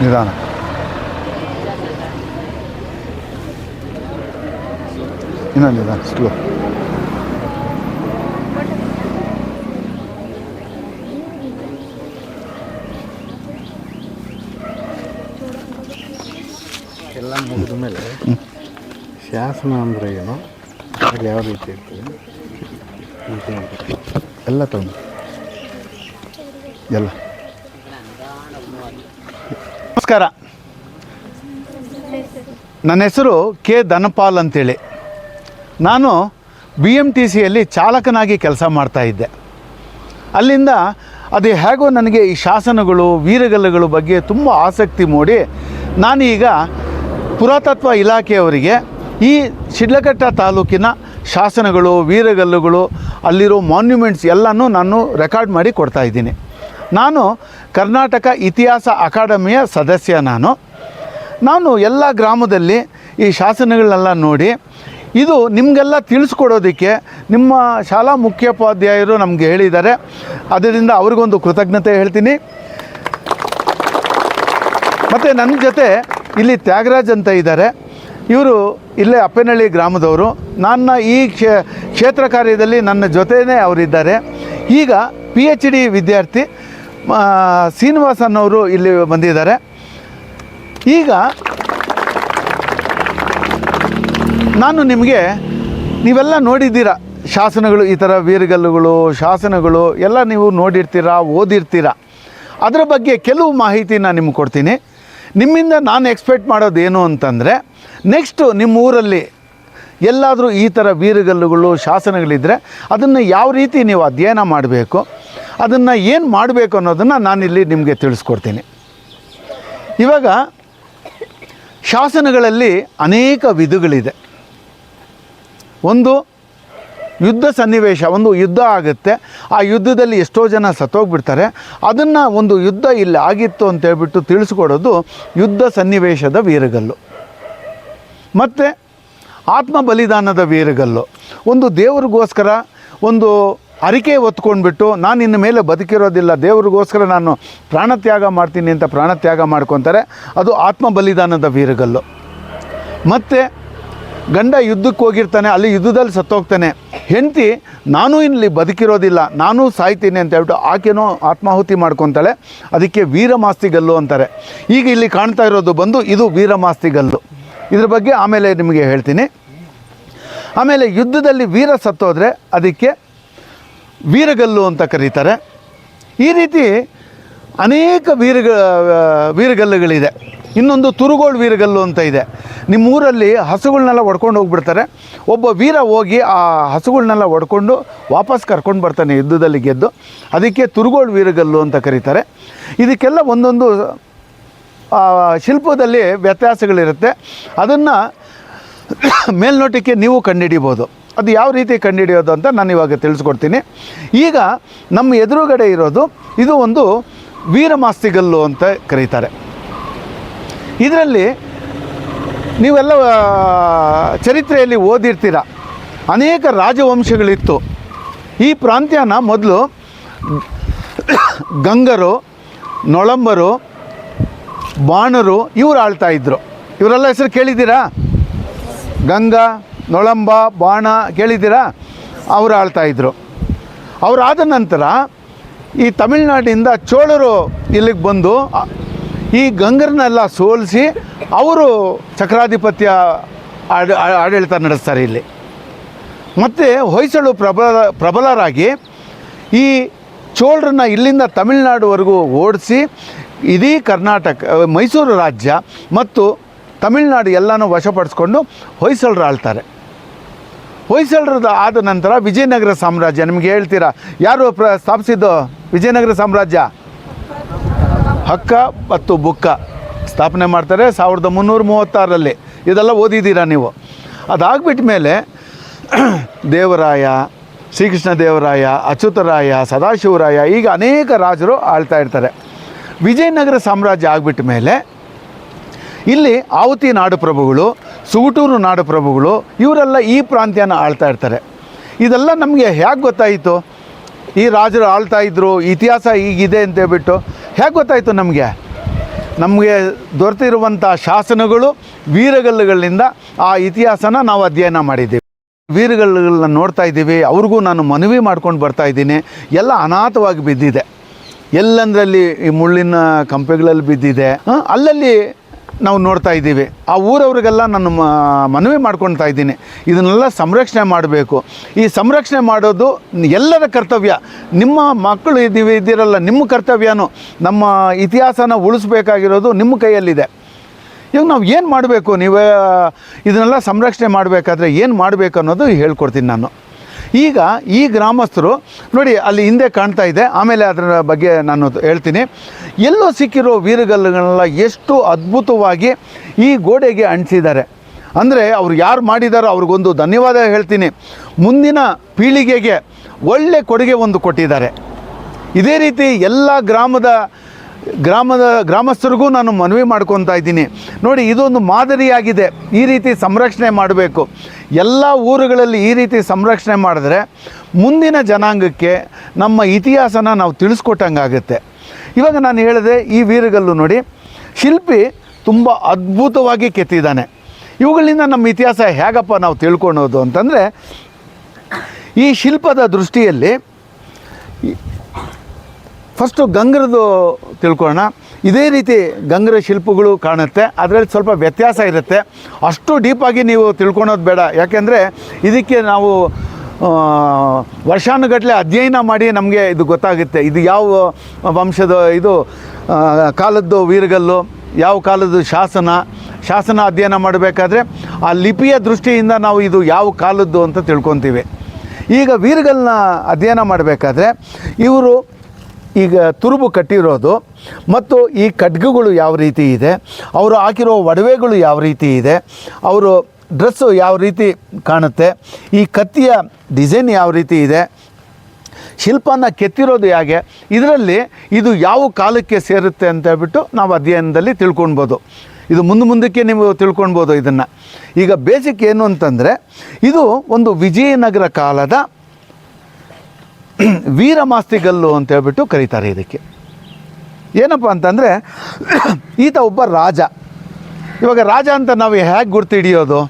ನಿಧಾನ ಇನ್ನೊಂದು ನಿಧಾನ ಸ್ಲೋ ಎಲ್ಲ ಮುಗಿದ ಮೇಲೆ ಶಾಸನ ಅಂದರೆ ಏನು ಅಲ್ಲಿ ಯಾವ ರೀತಿ ಇರ್ತದೆ ಅಂತ ಹೇಳ್ಬೇಕು. ಎಲ್ಲ ತಗೊಂಡು ಎಲ್ಲ ನಮಸ್ಕಾರ. ನನ್ನ ಹೆಸರು ಕೆ ಧನಪಾಲ್ ಅಂತೇಳಿ. ನಾನು ಬಿ ಎಂ ಟಿ ಸಿಯಲ್ಲಿ ಚಾಲಕನಾಗಿ ಕೆಲಸ ಮಾಡ್ತಾ ಇದ್ದೆ. ಅಲ್ಲಿಂದ ಅದು ಹೇಗೋ ನನಗೆ ಈ ಶಾಸನಗಳು, ವೀರಗಲ್ಲುಗಳ ಬಗ್ಗೆ ತುಂಬ ಆಸಕ್ತಿ ಮೂಡಿ ನಾನೀಗ ಪುರಾತತ್ವ ಇಲಾಖೆಯವರಿಗೆ ಈ ಶಿಡ್ಲಘಟ್ಟ ತಾಲೂಕಿನ ಶಾಸನಗಳು, ವೀರಗಲ್ಲುಗಳು, ಅಲ್ಲಿರೋ ಮಾನ್ಯುಮೆಂಟ್ಸ್ ಎಲ್ಲನೂ ನಾನು ರೆಕಾರ್ಡ್ ಮಾಡಿ ಕೊಡ್ತಾ ಇದ್ದೀನಿ. ನಾನು ಕರ್ನಾಟಕ ಇತಿಹಾಸ ಅಕಾಡೆಮಿಯ ಸದಸ್ಯ ನಾನು. ನಾನು ಎಲ್ಲ ಗ್ರಾಮದಲ್ಲಿ ಈ ಶಾಸನಗಳನ್ನೆಲ್ಲ ನೋಡಿ, ಇದು ನಿಮಗೆಲ್ಲ ತಿಳಿಸ್ಕೊಡೋದಕ್ಕೆ ನಿಮ್ಮ ಶಾಲಾ ಮುಖ್ಯೋಪಾಧ್ಯಾಯರು ನಮಗೆ ಹೇಳಿದ್ದಾರೆ. ಅದರಿಂದ ಅವ್ರಿಗೊಂದು ಕೃತಜ್ಞತೆ ಹೇಳ್ತೀನಿ. ಮತ್ತು ನನ್ನ ಜೊತೆ ಇಲ್ಲಿ ತ್ಯಾಗರಾಜ್ ಅಂತ ಇದ್ದಾರೆ. ಇವರು ಇಲ್ಲೇ ಅಪ್ಪನಹಳ್ಳಿ ಗ್ರಾಮದವರು. ನನ್ನ ಈ ಕ್ಷೇ, ಕ್ಷೇತ್ರ ಕಾರ್ಯದಲ್ಲಿ ನನ್ನ ಜೊತೆಯೇ ಅವರಿದ್ದಾರೆ. ಈಗ ಪಿ ಎಚ್ ಡಿ ವಿದ್ಯಾರ್ಥಿ ಆ, ಅವರು ಇಲ್ಲಿ ಬಂದಿದ್ದಾರೆ. ಈಗ ನಾನು ನಿಮಗೆ ನೀವೆಲ್ಲ ನೋಡಿದ್ದೀರ ಶಾಸನಗಳು ಈ ಥರ ವೀರಗಲ್ಲುಗಳು ಶಾಸನಗಳು ಎಲ್ಲ ನೀವು ನೋಡಿರ್ತೀರ ಓದಿರ್ತೀರ? ಅದರ ಬಗ್ಗೆ ಕೆಲವು ಮಾಹಿತಿ ನಾನು ನಿಮ್ಗೆ ಕೊಡ್ತೀನಿ. ನಿಮ್ಮಿಂದ ನಾನು ಎಕ್ಸ್ಪೆಕ್ಟ್ ಮಾಡೋದು ಏನು ಅಂತಂದರೆ ನೆಕ್ಸ್ಟು ನಿಮ್ಮ ಊರಲ್ಲಿ ಎಲ್ಲಾದರೂ ಈ ಥರ ವೀರಗಲ್ಲುಗಳು ಶಾಸನಗಳಿದ್ದರೆ ಅದನ್ನು ಯಾವ ರೀತಿ ನೀವು ಅಧ್ಯಯನ ಮಾಡಬೇಕು? ಅದನ್ನು ಏನು ಮಾಡಬೇಕು ಅನ್ನೋದನ್ನು ನಾನಿಲ್ಲಿ ನಿಮಗೆ ತಿಳಿಸ್ಕೊಡ್ತೀನಿ. ಇವಾಗ, ಶಾಸನಗಳಲ್ಲಿ ಅನೇಕ ವಿಧಗಳಿದೆ. ಒಂದು ಯುದ್ಧ ಸನ್ನಿವೇಶ, ಒಂದು ಯುದ್ಧ ಆಗುತ್ತೆ. ಆ ಯುದ್ಧದಲ್ಲಿ ಎಷ್ಟೋ ಜನ ಸತ್ತೋಗ್ಬಿಡ್ತಾರೆ. ಅದನ್ನು ಒಂದು ಯುದ್ಧ ಇಲ್ಲಿ ಆಗಿತ್ತು ಅಂತ ಹೇಳ್ಬಿಟ್ಟು ತಿಳಿಸ್ಕೊಡೋದು ಯುದ್ಧ ಸನ್ನಿವೇಶದ ವೀರಗಲ್ಲು. ಮತ್ತು ಆತ್ಮ ಬಲಿದಾನದ ವೀರಗಲ್ಲು. ಒಂದು ದೇವರಿಗೋಸ್ಕರ ಒಂದು ಅರಿಕೆ ಹೊತ್ಕೊಂಡ್ಬಿಟ್ಟು ನಾನು ಇನ್ನು ಮೇಲೆ ಬದುಕಿರೋದಿಲ್ಲ. ದೇವ್ರಿಗೋಸ್ಕರ ನಾನು ಪ್ರಾಣತ್ಯಾಗ ಮಾಡ್ತೀನಿ ಅಂತ ಪ್ರಾಣತ್ಯಾಗ ಮಾಡ್ಕೊತಾರೆ. ಅದು ಆತ್ಮ ಬಲಿದಾನದ ವೀರಗಲ್ಲು. ಮತ್ತು ಗಂಡ ಯುದ್ಧಕ್ಕೆ ಹೋಗಿರ್ತಾನೆ, ಅಲ್ಲಿ ಯುದ್ಧದಲ್ಲಿ ಸತ್ತೋಗ್ತಾನೆ. ಹೆಂಡತಿ, ನಾನು ಇಲ್ಲಿ ಬದುಕಿರೋದಿಲ್ಲ, ನಾನು ಸಾಯ್ತೀನಿ ಅಂತ ಹೇಳ್ಬಿಟ್ಟು ಆಕೆನೂ ಆತ್ಮಾಹುತಿ ಮಾಡ್ಕೊತಾಳೆ. ಅದಕ್ಕೆ ವೀರಮಾಸ್ತಿಗಲ್ಲು ಅಂತಾರೆ. ಈಗ ಇಲ್ಲಿ ಕಾಣ್ತಾ ಇರೋದು ಬಂದು ಇದು ವೀರಮಾಸ್ತಿಗಲ್ಲು ಇದ್ರ ಬಗ್ಗೆ ಆಮೇಲೆ ನಿಮಗೆ ಹೇಳ್ತೀನಿ. ಆಮೇಲೆ ಯುದ್ಧದಲ್ಲಿ ವೀರ ಸತ್ತೋದ್ರೆ ಅದಕ್ಕೆ ವೀರಗಲ್ಲು ಅಂತ ಕರೀತಾರೆ. ಈ ರೀತಿ ಅನೇಕ ವೀರಗ ವೀರಗಲ್ಲುಗಳಿದೆ. ಇನ್ನೊಂದು ತುರುಗೋಳ್ ವೀರಗಲ್ಲು ಅಂತ ಇದೆ. ನಿಮ್ಮ ಊರಲ್ಲಿ ಹಸುಗಳನ್ನೆಲ್ಲ ಹೊಡ್ಕೊಂಡು ಹೋಗ್ಬಿಡ್ತಾರೆ. ಒಬ್ಬ ವೀರ ಹೋಗಿ ಆ ಹಸುಗಳನ್ನೆಲ್ಲ ಹೊಡ್ಕೊಂಡು ವಾಪಸ್ ಕರ್ಕೊಂಡು ಬರ್ತಾನೆ ಯುದ್ಧದಲ್ಲಿ ಗೆದ್ದು. ಅದಕ್ಕೆ ತುರುಗೋಳು ವೀರಗಲ್ಲು ಅಂತ ಕರೀತಾರೆ. ಇದಕ್ಕೆಲ್ಲ ಒಂದೊಂದು ಶಿಲ್ಪದಲ್ಲಿ ವ್ಯತ್ಯಾಸಗಳಿರುತ್ತೆ. ಅದನ್ನು ಮೇಲ್ನೋಟಕ್ಕೆ ನೀವು ಕಂಡುಹಿಡಿಬೋದು. ಅದು ಯಾವ ರೀತಿ ಕಂಡುಹಿಡಿಯೋದು ಅಂತ ನಾನು ಇವಾಗ ತಿಳಿಸ್ಕೊಡ್ತೀನಿ. ಈಗ ನಮ್ಮ ಎದುರುಗಡೆ ಇರೋದು, ಇದು ಒಂದು ವೀರಮಾಸ್ತಿಗಲ್ಲು ಅಂತ ಕರೀತಾರೆ. ಇದರಲ್ಲಿ ನೀವೆಲ್ಲ ಚರಿತ್ರೆಯಲ್ಲಿ ಓದಿರ್ತೀರ? ಅನೇಕ ರಾಜವಂಶಗಳಿತ್ತು. ಈ ಪ್ರಾಂತ್ಯನ ಮೊದಲು ಗಂಗರು, ನೊಳಂಬರು, ಬಾಣರು ಇವರು ಆಳ್ತಾ ಇವರೆಲ್ಲ ಹೆಸರು ಕೇಳಿದ್ದೀರಾ? ಗಂಗಾ ನೊಳಂಬ, ಬಾಣ ಕೇಳಿದ್ದೀರಾ? ಅವರು ಆಳ್ತಾ ಇದ್ದರು ಅವರಾದ ನಂತರ ಈ ತಮಿಳ್ನಾಡಿಂದ ಚೋಳರು ಇಲ್ಲಿಗೆ ಬಂದು ಈ ಗಂಗರನ್ನೆಲ್ಲ ಸೋಲಿಸಿ ಅವರು ಚಕ್ರಾಧಿಪತ್ಯ ಆಡ ಆಡಳಿತ ನಡೆಸ್ತಾರೆ ಇಲ್ಲಿ. ಮತ್ತು ಹೊಯ್ಸಳು ಪ್ರಬಲ, ಪ್ರಬಲರಾಗಿ ಈ ಚೋಳರನ್ನ ಇಲ್ಲಿಂದ ತಮಿಳ್ನಾಡುವರೆಗೂ ಓಡಿಸಿ ಇಡೀ ಕರ್ನಾಟಕ ಮೈಸೂರು ರಾಜ್ಯ ಮತ್ತು ತಮಿಳ್ನಾಡು ಎಲ್ಲನೂ ವಶಪಡಿಸ್ಕೊಂಡು ಹೊಯ್ಸಳರು ಆಳ್ತಾರೆ ಹೊಯ್ಸಳರದ ಆದ ನಂತರ ವಿಜಯನಗರ ಸಾಮ್ರಾಜ್ಯ. ನಿಮಗೆ ಹೇಳ್ತೀರಾ? ಯಾರು ಪ್ರ, ಸ್ಥಾಪಿಸಿದ್ದು ವಿಜಯನಗರ ಸಾಮ್ರಾಜ್ಯ? ಹಕ್ಕ ಮತ್ತು ಬುಕ್ಕ ಸ್ಥಾಪನೆ ಮಾಡ್ತಾರೆ ಸಾವಿರದ ಮುನ್ನೂರ ಮೂವತ್ತಾರರಲ್ಲಿ. ಇದೆಲ್ಲ ಓದಿದ್ದೀರಾ ನೀವು? ಅದಾಗ್ಬಿಟ್ಟ ಮೇಲೆ ದೇವರಾಯ, ಶ್ರೀಕೃಷ್ಣ ದೇವರಾಯ, ಅಚ್ಯುತರಾಯ, ಸದಾಶಿವರಾಯ, ಈಗ ಅನೇಕ ರಾಜರು ಆಳ್ತಾ ಇರ್ತಾರೆ. ವಿಜಯನಗರ ಸಾಮ್ರಾಜ್ಯ ಆಗಿಬಿಟ್ಟ ಮೇಲೆ ಇಲ್ಲಿ ಆವತಿ ನಾಡು ಪ್ರಭುಗಳು, ಸುಗುಟೂರು ನಾಡು ಪ್ರಭುಗಳು, ಇವರೆಲ್ಲ ಈ ಪ್ರಾಂತ್ಯನ ಆಳ್ತಾ ಇರ್ತಾರೆ. ಇದೆಲ್ಲ ನಮಗೆ ಹೇಗೆ ಗೊತ್ತಾಯಿತು? ಈ ರಾಜರು ಆಳ್ತಾ ಇದ್ದರು ಇತಿಹಾಸ ಈಗಿದೆ ಅಂತ ಹೇಳ್ಬಿಟ್ಟು ಹೇಗೆ ಗೊತ್ತಾಯಿತು ನಮಗೆ? ನಮಗೆ ದೊರೆತಿರುವಂಥ ಶಾಸನಗಳು ವೀರಗಲ್ಲುಗಳಿಂದ ಆ ಇತಿಹಾಸನ ನಾವು ಅಧ್ಯಯನ ಮಾಡಿದ್ದೀವಿ. ವೀರಗಲ್ಲುಗಳನ್ನ ನೋಡ್ತಾ ಇದ್ದೀವಿ, ಅವ್ರಿಗೂ ನಾನು ಮನವಿ ಮಾಡ್ಕೊಂಡು ಬರ್ತಾ ಇದ್ದೀನಿ. ಎಲ್ಲ ಅನಾಥವಾಗಿ ಬಿದ್ದಿದೆ. ಎಲ್ಲಂದ್ರಲ್ಲಿ ಈ ಮುಳ್ಳಿನ ಕಂಪೆಗಳಲ್ಲಿ ಬಿದ್ದಿದೆ? ಅಲ್ಲಲ್ಲಿ ನಾವು ನೋಡ್ತಾ ಇದ್ದೀವಿ. ಆ ಊರವ್ರಿಗೆಲ್ಲ ನಾನು ಮನವಿ ಮಾಡ್ಕೊಳ್ತಾ ಇದ್ದೀನಿ. ಇದನ್ನೆಲ್ಲ ಸಂರಕ್ಷಣೆ ಮಾಡಬೇಕು. ಈ ಸಂರಕ್ಷಣೆ ಮಾಡೋದು ಎಲ್ಲರ ಕರ್ತವ್ಯ. ನಿಮ್ಮ ಮಕ್ಕಳು ಇದ್ದೀವಿ, ಇದ್ದೀರಲ್ಲ, ನಿಮ್ಮ ಕರ್ತವ್ಯನೂ ನಮ್ಮ ಇತಿಹಾಸನ ಉಳಿಸ್ಬೇಕಾಗಿರೋದು ನಿಮ್ಮ ಕೈಯಲ್ಲಿದೆ. ಇವಾಗ ನಾವು ಏನು ಮಾಡಬೇಕು? ನೀವೇ, ಇದನ್ನೆಲ್ಲ ಸಂರಕ್ಷಣೆ ಮಾಡಬೇಕಾದ್ರೆ ಏನು ಮಾಡಬೇಕು ಅನ್ನೋದು ಹೇಳ್ಕೊಡ್ತೀನಿ ನಾನು. ಈಗ ಈ ಗ್ರಾಮಸ್ಥರು ನೋಡಿ ಅಲ್ಲಿ ಹಿಂದೆ ಕಾಣ್ತಾ ಇದೆ. ಆಮೇಲೆ ಅದರ ಬಗ್ಗೆ ನಾನು ಹೇಳ್ತೀನಿ. ಎಲ್ಲೋ ಸಿಕ್ಕಿರೋ ವೀರಗಲ್ಲುಗಳನ್ನೆಲ್ಲ ಎಷ್ಟು ಅದ್ಭುತವಾಗಿ ಈ ಗೋಡೆಗೆ ಅಂಟಿಸಿದ್ದಾರೆ. ಅಂದರೆ ಅವ್ರು ಯಾರು ಮಾಡಿದಾರೋ ಅವ್ರಿಗೊಂದು ಧನ್ಯವಾದ ಹೇಳ್ತೀನಿ. ಮುಂದಿನ ಪೀಳಿಗೆಗೆ ಒಳ್ಳೆ ಕೊಡುಗೆ ಒಂದು ಕೊಟ್ಟಿದ್ದಾರೆ. ಇದೇ ರೀತಿ ಎಲ್ಲ ಗ್ರಾಮದ ಗ್ರಾಮದ ಗ್ರಾಮಸ್ಥರಿಗೂ ನಾನು ಮನವಿ ಮಾಡ್ಕೊತಾ ಇದ್ದೀನಿ. ನೋಡಿ, ಇದೊಂದು ಮಾದರಿಯಾಗಿದೆ. ಈ ರೀತಿ ಸಂರಕ್ಷಣೆ ಮಾಡಬೇಕು. ಎಲ್ಲ ಊರುಗಳಲ್ಲಿ ಈ ರೀತಿ ಸಂರಕ್ಷಣೆ ಮಾಡಿದ್ರೆ ಮುಂದಿನ ಜನಾಂಗಕ್ಕೆ ನಮ್ಮ ಇತಿಹಾಸನ ನಾವು ತಿಳಿಸ್ಕೊಟ್ಟಂಗಾಗುತ್ತೆ. ಇವಾಗ ನಾನು ಹೇಳಿದೆ, ಈ ವೀರಗಲ್ಲು ನೋಡಿ, ಶಿಲ್ಪಿ ತುಂಬ ಅದ್ಭುತವಾಗಿ ಕೆತ್ತಿದ್ದಾನೆ. ಇವುಗಳಿಂದ ನಮ್ಮ ಇತಿಹಾಸ ಹೇಗಪ್ಪ ನಾವು ತಿಳ್ಕೊಳೋದು ಅಂತಂದರೆ, ಈ ಶಿಲ್ಪದ ದೃಷ್ಟಿಯಲ್ಲಿ ಫಸ್ಟು ಗಂಗರದು ತಿಳ್ಕೊಳ್ಳೋಣ. ಇದೇ ರೀತಿ ಗಂಗರ ಶಿಲ್ಪಗಳು ಕಾಣುತ್ತೆ. ಅದರಲ್ಲಿ ಸ್ವಲ್ಪ ವ್ಯತ್ಯಾಸ ಇರುತ್ತೆ. ಅಷ್ಟು ಡೀಪಾಗಿ ನೀವು ತಿಳ್ಕೊಳೋದು ಬೇಡ. ಯಾಕೆಂದರೆ ಇದಕ್ಕೆ ನಾವು ವರ್ಷಾನುಗಟ್ಟಲೆ ಅಧ್ಯಯನ ಮಾಡಿ ನಮಗೆ ಇದು ಗೊತ್ತಾಗುತ್ತೆ. ಇದು ಯಾವ ವಂಶದ ಇದು ಕಾಲದ್ದು ವೀರಗಲ್ಲು, ಯಾವ ಕಾಲದ್ದು ಶಾಸನ ಶಾಸನ ಅಧ್ಯಯನ ಮಾಡಬೇಕಾದ್ರೆ ಆ ಲಿಪಿಯ ದೃಷ್ಟಿಯಿಂದ ನಾವು ಇದು ಯಾವ ಕಾಲದ್ದು ಅಂತ ತಿಳ್ಕೊತೀವಿ. ಈಗ ವೀರಗಲ್ನ ಅಧ್ಯಯನ ಮಾಡಬೇಕಾದ್ರೆ ಇವರು ಈಗ ತುರುಬು ಕಟ್ಟಿರೋದು. ಮತ್ತು ಈ ಖಡ್ಗಗಳು ಯಾವ ರೀತಿ ಇದೆ? ಅವರು ಹಾಕಿರೋ ಒಡವೆಗಳು ಯಾವ ರೀತಿ ಇದೆ? ಅವರು ಡ್ರೆಸ್ಸು ಯಾವ ರೀತಿ ಕಾಣುತ್ತೆ? ಈ ಕತ್ತಿಯ ಡಿಸೈನ್ ಯಾವ ರೀತಿ ಇದೆ? ಶಿಲ್ಪನ ಕೆತ್ತಿರೋದು ಹೇಗೆ? ಇದರಲ್ಲಿ ಇದು ಯಾವ ಕಾಲಕ್ಕೆ ಸೇರುತ್ತೆ ಅಂತ ಹೇಳ್ಬಿಟ್ಟು ನಾವು ಅಧ್ಯಯನದಲ್ಲಿ ತಿಳ್ಕೊಳ್ಬೋದು ಇದು ಮುಂದೆ ಮುಂದಕ್ಕೆ ನೀವು ತಿಳ್ಕೊಳ್ಬೋದು ಇದನ್ನು. ಈಗ ಬೇಸಿಕ್ ಏನು ಅಂತಂದರೆ, ಇದು ಒಂದು ವಿಜಯನಗರ ಕಾಲದ ವೀರಮಾಸ್ತಿಗಲ್ಲು ಅಂತ ಹೇಳ್ಬಿಟ್ಟು ಕರೀತಾರೆ ಇದಕ್ಕೆ. ಏನಪ್ಪ ಅಂತಂದರೆ ಈತ ಒಬ್ಬ ರಾಜ. ಇವಾಗ ರಾಜ ಅಂತ ನಾವು ಹೇಗೆ ಗುರ್ತು ಹಿಡಿಯೋದು?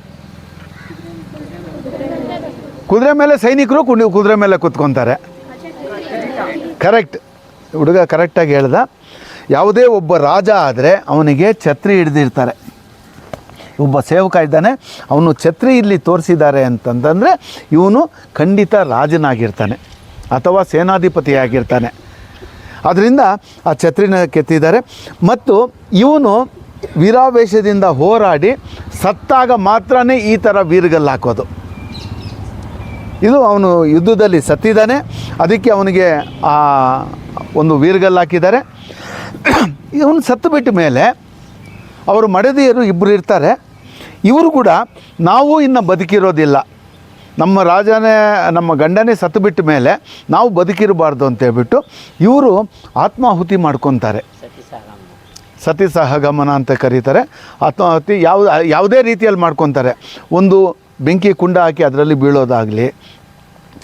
ಕುದುರೆ ಮೇಲೆ ಸೈನಿಕರು ಕುಂಡಿ ಕುದುರೆ ಮೇಲೆ ಕೂತ್ಕೊತಾರೆ. ಕರೆಕ್ಟ್ ಹುಡುಗ ಕರೆಕ್ಟಾಗಿ ಹೇಳ್ದ. ಯಾವುದೇ ಒಬ್ಬ ರಾಜ ಆದರೆ ಅವನಿಗೆ ಛತ್ರಿ ಹಿಡಿದಿರ್ತಾರೆ. ಒಬ್ಬ ಸೇವಕ ಇದ್ದಾನೆ, ಅವನು ಛತ್ರಿ ಇಲ್ಲಿ ತೋರಿಸಿದ್ದಾರೆ ಅಂತಂತಂದರೆ ಇವನು ಖಂಡಿತ ರಾಜನಾಗಿರ್ತಾನೆ. ಅಥವಾ ಸೇನಾಧಿಪತಿಯಾಗಿರ್ತಾನೆ. ಅದರಿಂದ ಆ ಛತ್ರಿನ ಕೆತ್ತಿದ್ದಾರೆ. ಮತ್ತು ಇವನು ವೀರಾವೇಶದಿಂದ ಹೋರಾಡಿ ಸತ್ತಾಗ ಮಾತ್ರನೇ ಈ ಥರ ವೀರಗಲ್ಲು ಹಾಕೋದು. ಇದು ಅವನು ಯುದ್ಧದಲ್ಲಿ ಸತ್ತಿದ್ದಾನೆ. ಅದಕ್ಕೆ ಅವನಿಗೆ ಆ ಒಂದು ವೀರಗಲ್ಲು ಹಾಕಿದ್ದಾರೆ. ಇವನು ಸತ್ತು ಬಿಟ್ಟ ಮೇಲೆ ಅವರು ಮಡದಿಯರು ಇಬ್ಬರು ಇರ್ತಾರೆ. ಇವರು ಕೂಡ ನಾವು ಇನ್ನು ಬದುಕಿರೋದಿಲ್ಲ. ನಮ್ಮ ರಾಜನೇ, ನಮ್ಮ ಗಂಡನೇ ಸತ್ತು ಬಿಟ್ಟ ಮೇಲೆ ನಾವು ಬದುಕಿರಬಾರ್ದು ಅಂತ ಹೇಳ್ಬಿಟ್ಟು ಇವರು ಆತ್ಮಾಹುತಿ ಮಾಡ್ಕೊತಾರೆ. ಸತಿ ಸಹಗಮನ ಅಂತ ಕರೀತಾರೆ. ಆತ್ಮಾಹುತಿ ಯಾವ, ಯಾವುದೇ ರೀತಿಯಲ್ಲಿ ಮಾಡ್ಕೊತಾರೆ. ಒಂದು ಬೆಂಕಿ ಕುಂಡ ಹಾಕಿ ಅದರಲ್ಲಿ ಬೀಳೋದಾಗಲಿ,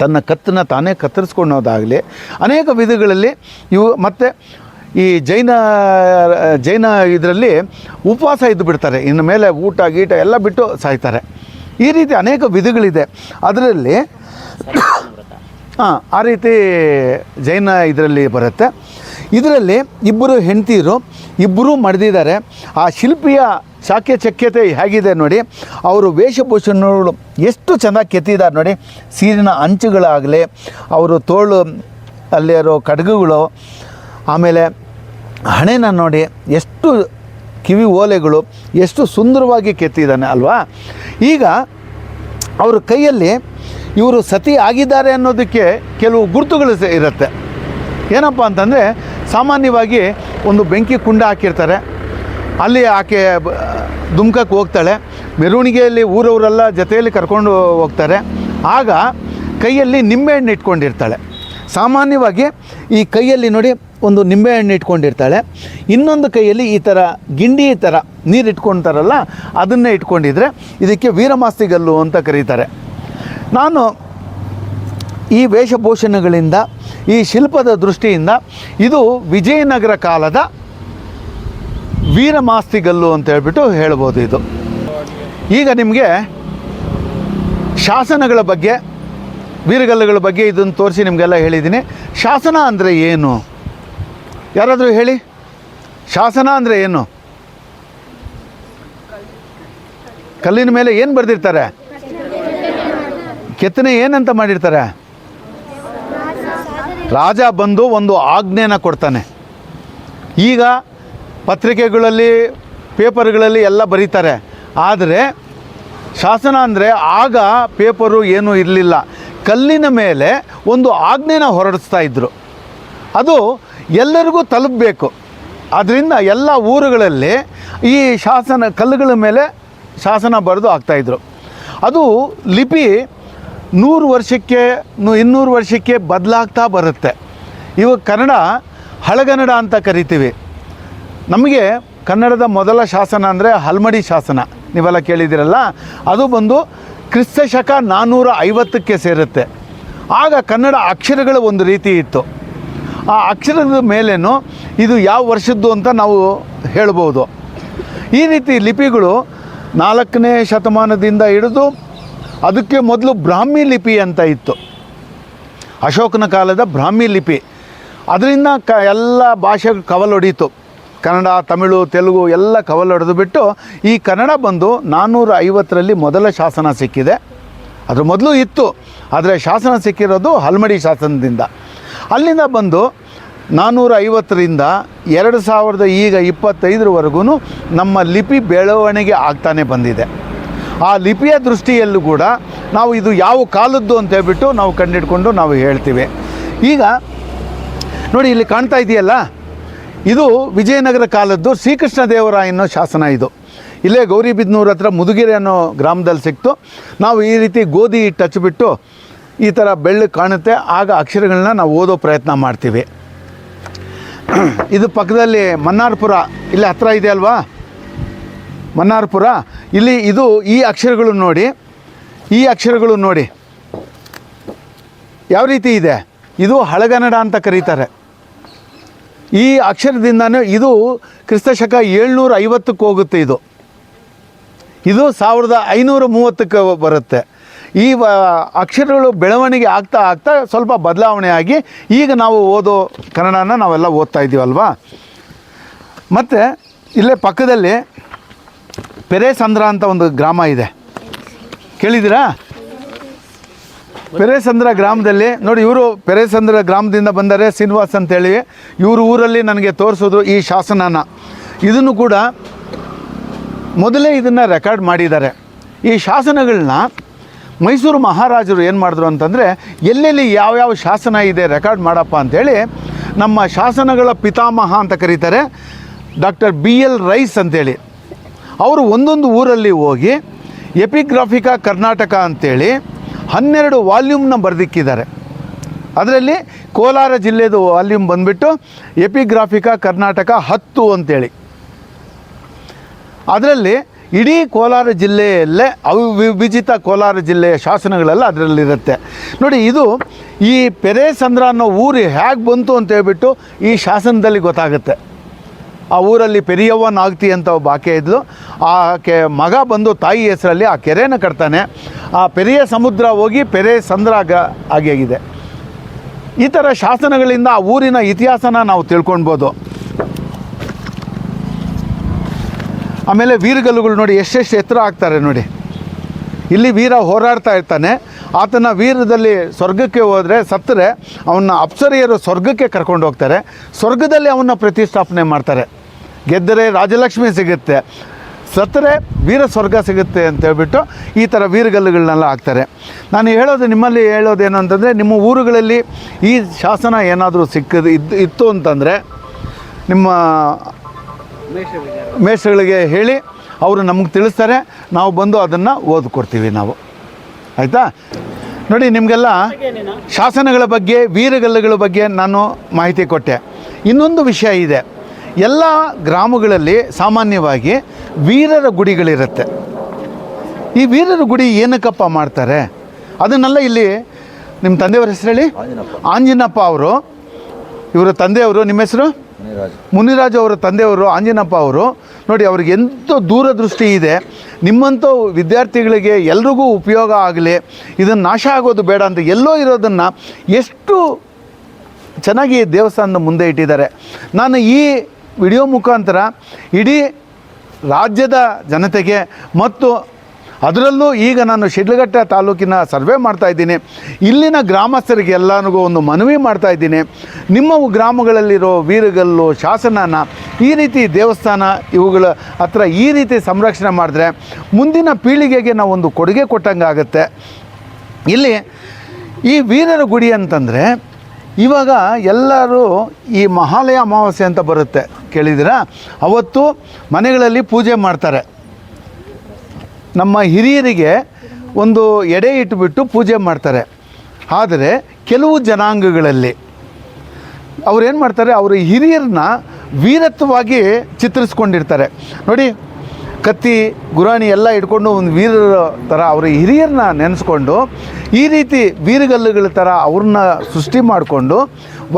ತನ್ನ ಕತ್ತನ್ನು ತಾನೇ ಕತ್ತರಿಸ್ಕೊಳ್ಳೋದಾಗಲಿ ಅನೇಕ ವಿಧಗಳಲ್ಲಿ ಇವು ಮತ್ತು ಈ ಜೈನ ಜೈನ ಇದರಲ್ಲಿ ಉಪವಾಸ ಇದ್ದು ಬಿಡ್ತಾರೆ ಇನ್ನು ಮೇಲೆ ಊಟ, ಗೀಟ ಎಲ್ಲ ಬಿಟ್ಟು ಸಾಯ್ತಾರೆ. ಈ ರೀತಿ ಅನೇಕ ವಿಧಗಳಿದೆ. ಅದರಲ್ಲಿ ಹಾಂ, ಆ ರೀತಿ ಜೈನ ಇದರಲ್ಲಿ ಬರುತ್ತೆ. ಇದರಲ್ಲಿ ಇಬ್ಬರು ಹೆಂಡತಿಯರು ಇಬ್ಬರೂ ಮಡ್ದಿದ್ದಾರೆ. ಆ ಶಿಲ್ಪಿಯ ಶಾಕ್ಯ ಚಕ್ಯತೆ ಹೇಗಿದೆ ನೋಡಿ, ಅವರು ವೇಷಭೂಷಣಗಳು ಎಷ್ಟು ಚೆನ್ನಾಗಿ ಕೆತ್ತಿದ್ದಾರೆ ನೋಡಿ. ಸೀರಿನ ಅಂಚುಗಳಾಗಲಿ, ಅವರು ತೋಳು ಅಲ್ಲಿರೋ ಕಡಗುಗಳು ಆಮೇಲೆ ಹಣೆನ ನೋಡಿ ಎಷ್ಟು ಕಿವಿ ಓಲೆಗಳು ಎಷ್ಟು ಸುಂದರವಾಗಿ ಕೆತ್ತಿದ್ದಾನೆ ಅಲ್ವಾ? ಈಗ ಅವರ ಕೈಯಲ್ಲಿ ಇವರು ಸತಿ ಆಗಿದ್ದಾರೆ ಅನ್ನೋದಕ್ಕೆ ಕೆಲವು ಗುರುತುಗಳು ಇರುತ್ತೆ. ಏನಪ್ಪ ಅಂತಂದರೆ ಸಾಮಾನ್ಯವಾಗಿ ಒಂದು ಬೆಂಕಿ ಕುಂಡ ಹಾಕಿರ್ತಾರೆ. ಅಲ್ಲಿ ಆಕೆ ದುಮ್ಕಕ್ಕೆ ಹೋಗ್ತಾಳೆ. ಮೆರವಣಿಗೆಯಲ್ಲಿ ಊರವರೆಲ್ಲ ಜೊತೆಯಲ್ಲಿ ಕರ್ಕೊಂಡು ಹೋಗ್ತಾರೆ. ಆಗ ಕೈಯಲ್ಲಿ ನಿಂಬೆಹಣ್ಣು ಇಟ್ಕೊಂಡಿರ್ತಾಳೆ. ಸಾಮಾನ್ಯವಾಗಿ ಈ ಕೈಯಲ್ಲಿ ನೋಡಿ ಒಂದು ನಿಂಬೆಹಣ್ಣು ಇಟ್ಕೊಂಡಿರ್ತಾಳೆ. ಇನ್ನೊಂದು ಕೈಯಲ್ಲಿ ಈ ಥರ ಗಿಂಡಿ ಥರ ನೀರು ಇಟ್ಕೊಳ್ತಾರಲ್ಲ ಅದನ್ನೇ ಇಟ್ಕೊಂಡಿದ್ರೆ ಇದಕ್ಕೆ ವೀರಮಾಸ್ತಿಗಲ್ಲು ಅಂತ ಕರೀತಾರೆ. ನಾನು ಈ ವೇಷಭೂಷಣಗಳಿಂದ ಈ ಶಿಲ್ಪದ ದೃಷ್ಟಿಯಿಂದ ಇದು ವಿಜಯನಗರ ಕಾಲದ ವೀರಮಾಸ್ತಿಗಲ್ಲು ಅಂತ ಹೇಳ್ಬಿಟ್ಟು ಹೇಳ್ಬೋದು ಇದು. ಈಗ ನಿಮಗೆ ಶಾಸನಗಳ ಬಗ್ಗೆ, ವೀರಗಲ್ಲುಗಳ ಬಗ್ಗೆ ಇದನ್ನು ತೋರಿಸಿ ನಿಮಗೆಲ್ಲ ಹೇಳಿದ್ದೀನಿ. ಶಾಸನ ಅಂದರೆ ಏನು? ಯಾರಾದರೂ ಹೇಳಿ? ಶಾಸನ ಅಂದರೆ ಏನು? ಕಲ್ಲಿನ ಮೇಲೆ ಏನು ಬರೆದಿರ್ತಾರೆ? ಕೆತ್ತನೆ ಏನಂತ ಮಾಡಿರ್ತಾರೆ? ರಾಜ ಬಂದು ಒಂದು ಆಜ್ಞೆನ ಕೊಡ್ತಾನೆ. ಈಗ ಪತ್ರಿಕೆಗಳಲ್ಲಿ, ಪೇಪರ್ಗಳಲ್ಲಿ ಎಲ್ಲ ಬರೀತಾರೆ. ಆದರೆ ಶಾಸನ ಅಂದರೆ ಆಗ ಪೇಪರು ಏನೂ ಇರಲಿಲ್ಲ. ಕಲ್ಲಿನ ಮೇಲೆ ಒಂದು ಆಜ್ಞೆನ ಹೊರಡಿಸ್ತಾ ಇದ್ದರು ಅದು ಎಲ್ಲರಿಗೂ ತಲುಪಬೇಕು. ಅದರಿಂದ ಎಲ್ಲ ಊರುಗಳಲ್ಲಿ ಈ ಶಾಸನ, ಕಲ್ಲುಗಳ ಮೇಲೆ ಶಾಸನ ಬರೆದು ಆಗ್ತಾಯಿದ್ರು ಅದು ಲಿಪಿ ನೂರು ವರ್ಷಕ್ಕೆ ಇನ್ನೂರು ವರ್ಷಕ್ಕೆ ಬದಲಾಗ್ತಾ ಬರುತ್ತೆ. ಇವಾಗ ಕನ್ನಡ ಹಳಗನ್ನಡ ಅಂತ ಕರಿತೀವಿ. ನಮಗೆ ಕನ್ನಡದ ಮೊದಲ ಶಾಸನ ಅಂದರೆ ಹಲ್ಮಡಿ ಶಾಸನ. ನೀವೆಲ್ಲ ಕೇಳಿದ್ದೀರಲ್ಲ? ಅದು ಬಂದು ಕ್ರಿಸ್ತ ಶಕ ನಾನ್ನೂರ ಐವತ್ತಕ್ಕೆ ಸೇರುತ್ತೆ. ಆಗ ಕನ್ನಡ ಅಕ್ಷರಗಳ ಒಂದು ರೀತಿ ಇತ್ತು. ಆ ಅಕ್ಷರದ ಮೇಲೇನು ಇದು ಯಾವ ವರ್ಷದ್ದು ಅಂತ ನಾವು ಹೇಳ್ಬೋದು ಈ ರೀತಿ ಲಿಪಿಗಳು ನಾಲ್ಕನೇ ಶತಮಾನದಿಂದ ಹಿಡಿದು ಅದಕ್ಕೆ ಮೊದಲು ಬ್ರಾಹ್ಮಿ ಲಿಪಿ ಅಂತ ಇತ್ತು. ಅಶೋಕನ ಕಾಲದ ಬ್ರಾಹ್ಮಿ ಲಿಪಿ. ಅದರಿಂದ ಕ ಎಲ್ಲ ಭಾಷೆ ಕವಲೊಡೀತು. ಕನ್ನಡ, ತಮಿಳು, ತೆಲುಗು ಎಲ್ಲ ಕವಲೊಡೆದು ಬಿಟ್ಟು ಈ ಕನ್ನಡ ಬಂದು ನಾನ್ನೂರ ಐವತ್ತರಲ್ಲಿ ಮೊದಲ ಶಾಸನ ಸಿಕ್ಕಿದೆ. ಅದರ ಮೊದಲು ಇತ್ತು. ಆದರೆ ಶಾಸನ ಸಿಕ್ಕಿರೋದು ಹಲ್ಮಡಿ ಶಾಸನದಿಂದ. ಅಲ್ಲಿಂದ ಬಂದು ನಾನ್ನೂರ ಐವತ್ತರಿಂದ ಎರಡು ಸಾವಿರದ ಈಗ ಇಪ್ಪತ್ತೈದರವರೆಗೂ ನಮ್ಮ ಲಿಪಿ ಬೆಳವಣಿಗೆ ಆಗ್ತಾನೆ ಬಂದಿದೆ. ಆ ಲಿಪಿಯ ದೃಷ್ಟಿಯಲ್ಲೂ ಕೂಡ ನಾವು ಇದು ಯಾವ ಕಾಲದ್ದು ಅಂತ ಹೇಳ್ಬಿಟ್ಟು ನಾವು ಕಂಡಿಡ್ಕೊಂಡು ನಾವು ಹೇಳ್ತೀವಿ. ಈಗ ನೋಡಿ ಇಲ್ಲಿ ಕಾಣ್ತಾ ಇದೆಯಲ್ಲ? ಇದು ವಿಜಯನಗರ ಕಾಲದ್ದು ಶ್ರೀಕೃಷ್ಣ ದೇವರಾಯನ ಶಾಸನ ಇದು. ಇಲ್ಲೇ ಗೌರಿಬಿದ್ನೂರ ಹತ್ರ ಮುದುಗಿರೆ ಅನ್ನೋ ಗ್ರಾಮದಲ್ಲಿ ಸಿಕ್ತು. ನಾವು ಈ ರೀತಿ ಗೋಧಿ ಟಚ್ ಬಿಟ್ಟು ಈ ಥರ ಬೆಳ್ಳು ಕಾಣುತ್ತೆ. ಆಗ ಅಕ್ಷರಗಳನ್ನ ನಾವು ಓದೋ ಪ್ರಯತ್ನ ಮಾಡ್ತೀವಿ. ಇದು ಪಕ್ಕದಲ್ಲಿ ಮನ್ನಾರ್ಪುರ, ಇಲ್ಲಿ ಹತ್ರ ಇದೆ ಅಲ್ವಾ? ಮನ್ನಾರ್ಪುರ, ಇಲ್ಲಿ ಇದು ಈ ಅಕ್ಷರಗಳು ನೋಡಿ, ಈ ಅಕ್ಷರಗಳು ನೋಡಿ. ಯಾವ ರೀತಿ ಇದೆ? ಇದು ಹಳಗನ್ನಡ ಅಂತ ಕರೀತಾರೆ. ಈ ಅಕ್ಷರದಿಂದನೇ ಇದು ಕ್ರಿಸ್ತಶಕ ಏಳ್ನೂರ ಐವತ್ತಕ್ಕೆ ಹೋಗುತ್ತೆ ಇದು. ಇದು ಸಾವಿರದ ಐನೂರ ಮೂವತ್ತಕ್ಕೆ ಬರುತ್ತೆ. ಈ ಅಕ್ಷರಗಳು ಬೆಳವಣಿಗೆ ಆಗ್ತಾ ಆಗ್ತಾ ಸ್ವಲ್ಪ ಬದಲಾವಣೆಯಾಗಿ ಈಗ ನಾವು ಓದೋ ಕನ್ನಡನ ನಾವೆಲ್ಲ ಓದ್ತಾ ಇದ್ದೀವಲ್ವಾ? ಮತ್ತು ಇಲ್ಲೇ ಪಕ್ಕದಲ್ಲಿ ಪೆರೇಸಂದ್ರ ಅಂತ ಒಂದು ಗ್ರಾಮ ಇದೆ. ಕೇಳಿದ್ದೀರಾ? ಪೆರೇಸಂದ್ರ ಗ್ರಾಮದಲ್ಲಿ ನೋಡಿ ಇವರು ಪೆರೇಸಂದ್ರ ಗ್ರಾಮದಿಂದ ಬಂದರೆ ಶ್ರೀನಿವಾಸ್ ಅಂತೇಳಿ ಇವರು ಊರಲ್ಲಿ ನನಗೆ ತೋರಿಸಿದ್ರು ಈ ಶಾಸನನ. ಇದನ್ನು ಕೂಡ ಮೊದಲೇ ಇದನ್ನು ರೆಕಾರ್ಡ್ ಮಾಡಿದ್ದಾರೆ. ಈ ಶಾಸನಗಳನ್ನ ಮೈಸೂರು ಮಹಾರಾಜರು ಏನು ಮಾಡಿದ್ರು ಅಂತಂದರೆ, ಎಲ್ಲೆಲ್ಲಿ ಯಾವ್ಯಾವ ಶಾಸನ ಇದೆ ರೆಕಾರ್ಡ್ ಮಾಡಪ್ಪ ಅಂಥೇಳಿ ನಮ್ಮ ಶಾಸನಗಳ ಪಿತಾಮಹ ಅಂತ ಕರೀತಾರೆ, ಡಾಕ್ಟರ್ ಬಿ ಎಲ್ ರೈಸ್ ಅಂತೇಳಿ ಅವರು ಒಂದೊಂದು ಊರಲ್ಲಿ ಹೋಗಿ, ಎಪಿಗ್ರಾಫಿಕಾ ಕರ್ನಾಟಕ ಅಂತೇಳಿ ಹನ್ನೆರಡು ವಾಲ್ಯೂಮ್ನ ಬರೆದಿಕ್ಕಿದ್ದಾರೆ. ಅದರಲ್ಲಿ ಕೋಲಾರ ಜಿಲ್ಲೆದು ವಾಲ್ಯೂಮ್ ಬಂದುಬಿಟ್ಟು ಎಪಿಗ್ರಾಫಿಕಾ ಕರ್ನಾಟಕ ಹತ್ತು ಅಂತೇಳಿ ಅದರಲ್ಲಿ ಇಡೀ ಕೋಲಾರ ಜಿಲ್ಲೆಯಲ್ಲೇ ಅವಿಭಜಿತ ವಿಭಜಿತ ಕೋಲಾರ ಜಿಲ್ಲೆಯ ಶಾಸನಗಳೆಲ್ಲ ಅದರಲ್ಲಿರುತ್ತೆ. ನೋಡಿ, ಇದು ಈ ಪೆರೇಸಂದ್ರ ಅನ್ನೋ ಊರು ಹೇಗೆ ಬಂತು ಅಂತ ಹೇಳ್ಬಿಟ್ಟು ಈ ಶಾಸನದಲ್ಲಿ ಗೊತ್ತಾಗುತ್ತೆ. ಆ ಊರಲ್ಲಿ ಪೆರಿಯವ್ವ ನಾಗ್ತಿ ಅಂತ ಒಬ್ಬ ಆಕೆ ಇದ್ಲು. ಆಕೆ ಮಗ ಬಂದು ತಾಯಿ ಹೆಸರಲ್ಲಿ ಆ ಕೆರೆನ ಕಟ್ತಾನೆ. ಆ ಪೆರಿಯ ಸಮುದ್ರ ಹೋಗಿ ಪೆರೆ ಸಂದ್ರ ಆಗ ಆಗಿದೆ. ಈ ಥರ ಶಾಸನಗಳಿಂದ ಆ ಊರಿನ ಇತಿಹಾಸನ ನಾವು ತಿಳ್ಕೊಳ್ಬೋದು ಆಮೇಲೆ ವೀರಗಲ್ಲುಗಳು ನೋಡಿ ಎಷ್ಟೆಷ್ಟು ಎತ್ತರ ಆಗ್ತಾರೆ ನೋಡಿ. ಇಲ್ಲಿ ವೀರ ಹೋರಾಡ್ತಾ ಇರ್ತಾನೆ. ಆತನ ವೀರದಲ್ಲಿ ಸ್ವರ್ಗಕ್ಕೆ ಹೋದರೆ ಸತ್ತರೆ ಅವನ್ನ ಅಪ್ಸರಿಯರು ಸ್ವರ್ಗಕ್ಕೆ ಕರ್ಕೊಂಡು ಹೋಗ್ತಾರೆ. ಸ್ವರ್ಗದಲ್ಲಿ ಅವನ್ನ ಪ್ರತಿಷ್ಠಾಪನೆ ಮಾಡ್ತಾರೆ. ಗೆದ್ದರೆ ರಾಜಲಕ್ಷ್ಮಿ ಸಿಗುತ್ತೆ. ಸತ್ತರೆ ವೀರ ಸ್ವರ್ಗ ಸಿಗುತ್ತೆ ಅಂತ ಹೇಳ್ಬಿಟ್ಟು ಈ ಥರ ವೀರಗಲ್ಲುಗಳನ್ನೆಲ್ಲ ಹಾಕ್ತಾರೆ. ನಾನು ಹೇಳೋದು ನಿಮ್ಮಲ್ಲಿ ಹೇಳೋದೇನು ಅಂತಂದರೆ ನಿಮ್ಮ ಊರುಗಳಲ್ಲಿ ಈ ಶಾಸನ ಏನಾದರೂ ಸಿಕ್ಕದು ಇದ್ದು ಇತ್ತು ಅಂತಂದರೆ ನಿಮ್ಮ ಮೇಷ್ಟ್ರುಗಳಿಗೆ ಹೇಳಿ ಅವರು ನಮಗೆ ತಿಳಿಸ್ತಾರೆ ನಾವು ಬಂದು ಅದನ್ನು ಓದ್ಕೊಡ್ತೀವಿ ನಾವು. ಆಯಿತಾ? ನೋಡಿ ನಿಮಗೆಲ್ಲ ಶಾಸನಗಳ ಬಗ್ಗೆ ವೀರಗಲ್ಲುಗಳ ಬಗ್ಗೆ ನಾನು ಮಾಹಿತಿ ಕೊಟ್ಟೆ. ಇನ್ನೊಂದು ವಿಷಯ ಇದೆ. ಎಲ್ಲ ಗ್ರಾಮಗಳಲ್ಲಿ ಸಾಮಾನ್ಯವಾಗಿ ವೀರರ ಗುಡಿಗಳಿರುತ್ತೆ. ಈ ವೀರರ ಗುಡಿ ಏನಕ್ಕಪ್ಪ ಮಾಡ್ತಾರೆ? ಅದನ್ನೆಲ್ಲ ಇಲ್ಲಿ ನಿಮ್ಮ ತಂದೆಯವ್ರ ಹೆಸರು ಹೇಳಿ? ಆಂಜಿನಪ್ಪ ಅವರು. ಇವರ ತಂದೆಯವರು ನಿಮ್ಮ ಹೆಸರು? ಮುನಿರಾಜು. ಅವರ ತಂದೆಯವರು, ಆಂಜನಪ್ಪ ಅವರು. ನೋಡಿ, ಅವ್ರಿಗೆ ಎಂಥ ದೂರದೃಷ್ಟಿ ಇದೆ ನಿಮ್ಮಂಥ ವಿದ್ಯಾರ್ಥಿಗಳಿಗೆ ಎಲ್ರಿಗೂ ಉಪಯೋಗ ಆಗಲಿ, ಇದನ್ನು ನಾಶ ಆಗೋದು ಬೇಡ ಅಂತ ಎಲ್ಲೋ ಇರೋದನ್ನು ಎಷ್ಟು ಚೆನ್ನಾಗಿ ದೇವಸ್ಥಾನದ ಮುಂದೆ ಇಟ್ಟಿದ್ದಾರೆ. ನಾನು ಈ ವಿಡಿಯೋ ಮುಖಾಂತರ ಇಡೀ ರಾಜ್ಯದ ಜನತೆಗೆ ಮತ್ತು ಅದರಲ್ಲೂ ಈಗ ನಾನು ಶಿಡ್ಲಘಟ್ಟ ತಾಲೂಕಿನ ಸರ್ವೆ ಮಾಡ್ತಾ ಇದ್ದೀನಿ. ಇಲ್ಲಿನ ಗ್ರಾಮಸ್ಥರಿಗೆ ಎಲ್ಲರಿಗೂ ಒಂದು ಮನವಿ ಮಾಡ್ತಾ ಇದ್ದೀನಿ. ನಿಮ್ಮ ಗ್ರಾಮಗಳಲ್ಲಿರೋ ವೀರಗಲ್ಲು, ಶಾಸನನ, ಈ ರೀತಿ ದೇವಸ್ಥಾನ ಇವುಗಳ ಹತ್ರ ಈ ರೀತಿ ಸಂರಕ್ಷಣೆ ಮಾಡಿದ್ರೆ ಮುಂದಿನ ಪೀಳಿಗೆಗೆ ನಾವು ಒಂದು ಕೊಡುಗೆ ಕೊಟ್ಟಂಗೆ ಆಗುತ್ತೆ. ಇಲ್ಲಿ ಈ ವೀರರ ಗುಡಿ ಅಂತಂದರೆ ಇವಾಗ ಎಲ್ಲರೂ ಈ ಮಹಾಲಯ ಅಮಾವಾಸ್ಯೆ ಅಂತ ಬರುತ್ತೆ. ಕೇಳಿದಿರಾ ಅವತ್ತು ಮನೆಗಳಲ್ಲಿ ಪೂಜೆ ಮಾಡ್ತಾರೆ. ನಮ್ಮ ಹಿರಿಯರಿಗೆ ಒಂದು ಎಡೆ ಇಟ್ಟುಬಿಟ್ಟು ಪೂಜೆ ಮಾಡ್ತಾರೆ. ಆದರೆ ಕೆಲವು ಜನಾಂಗಗಳಲ್ಲಿ ಅವ್ರೇನು ಮಾಡ್ತಾರೆ, ಅವರು ಹಿರಿಯರನ್ನ ವೀರತ್ವವಾಗಿ ಚಿತ್ರಿಸ್ಕೊಂಡಿರ್ತಾರೆ. ನೋಡಿ, ಕತ್ತಿ, ಗುರಾಣಿ ಎಲ್ಲ ಇಟ್ಕೊಂಡು ಒಂದು ವೀರರ ಥರ ಅವರ ಹಿರಿಯರನ್ನ ನೆನೆಸ್ಕೊಂಡು ಈ ರೀತಿ ವೀರಗಲ್ಲುಗಳ ಥರ ಅವ್ರನ್ನ ಸೃಷ್ಟಿ ಮಾಡಿಕೊಂಡು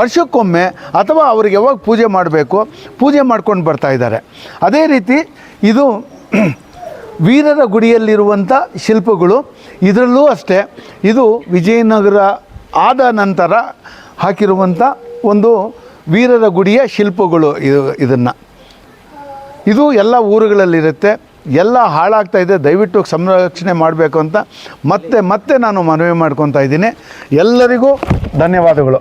ವರ್ಷಕ್ಕೊಮ್ಮೆ ಅಥವಾ ಅವ್ರಿಗೆ ಯಾವಾಗ ಪೂಜೆ ಮಾಡಬೇಕು, ಪೂಜೆ ಮಾಡ್ಕೊಂಡು ಬರ್ತಾ ಇದ್ದಾರೆ. ಅದೇ ರೀತಿ ಇದು ವೀರರ ಗುಡಿಯಲ್ಲಿರುವಂಥ ಶಿಲ್ಪಗಳು ಇದರಲ್ಲೂ ಅಷ್ಟೇ. ಇದು ವಿಜಯನಗರ ಆದ ನಂತರ ಹಾಕಿರುವಂಥ ಒಂದು ವೀರರ ಗುಡಿಯ ಶಿಲ್ಪಗಳು ಇದು, ಇದನ್ನು. ಇದು ಎಲ್ಲ ಊರುಗಳಲ್ಲಿರುತ್ತೆ. ಎಲ್ಲ ಹಾಳಾಗ್ತಾ ಇದೆ. ದಯವಿಟ್ಟು ಸಂರಕ್ಷಣೆ ಮಾಡಬೇಕು ಅಂತ ಮತ್ತೆ ಮತ್ತೆ ನಾನು ಮನವಿ ಮಾಡ್ಕೊತಾ ಇದ್ದೀನಿ. ಎಲ್ಲರಿಗೂ ಧನ್ಯವಾದಗಳು.